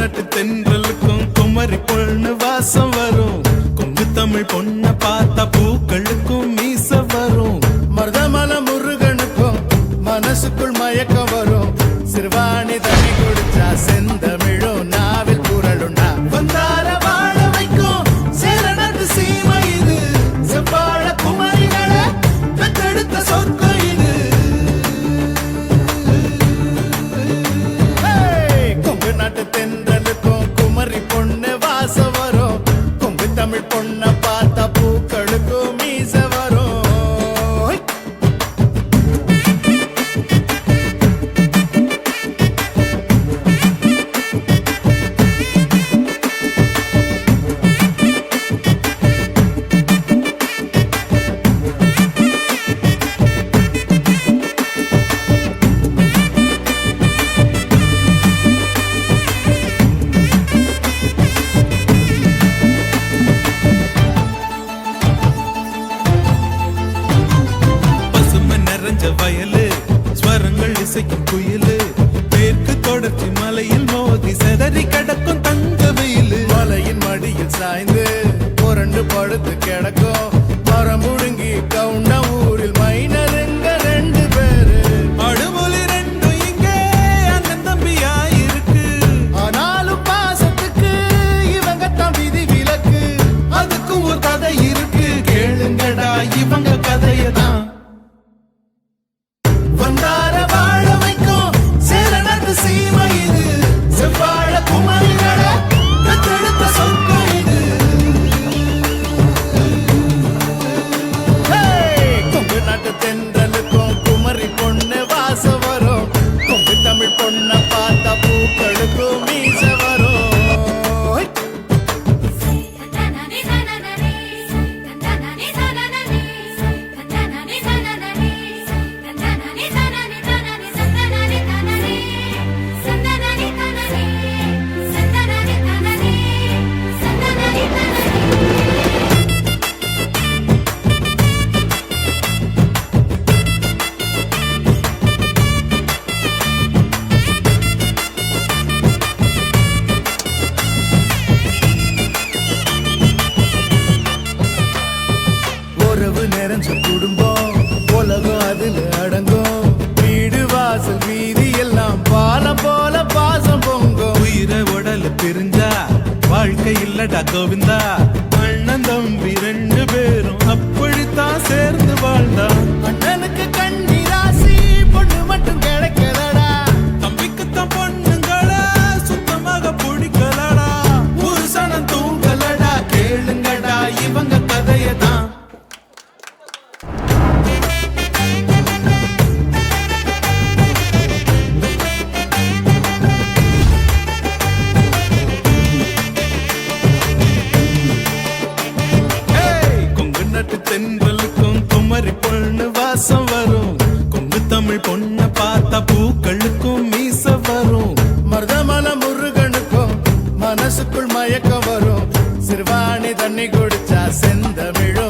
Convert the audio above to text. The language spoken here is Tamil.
நட்டு தென்றலுக்கும் குமரி பொண்ணு வாசம் வரும். கொங்கு தமிழ் பொண்ணை பார்த்து நனைஞ்ச இசைக்கும் குயிலு. மேற்கு தொடர்ச்சி மலையில் மோதி செதறி கிடக்கும் தங்க வெயிலு. மலையின் மடியில் சாய்ந்து புரண்டு படுத்து கிடக்கும். மரம் முழுங்கி கவுண்டு அன்பு நிறைஞ்ச குடும்பம். உலகம் அதுல அடங்கும். வீடு வாசல் வீதி எல்லாம் பாலம் போல பாசம் பொங்கும். உயிரை உடல் பிரிஞ்சா வாழ்க்கை இல்லடா கோவிந்தா. பார்த்தா பூக்களுக்கும் மீச வரும். மருதமல முருகனுக்கும் மனசுக்குள் மயக்கம் வரும். சிறுவாணி தண்ணி குடிச்சா செந்தமிழும்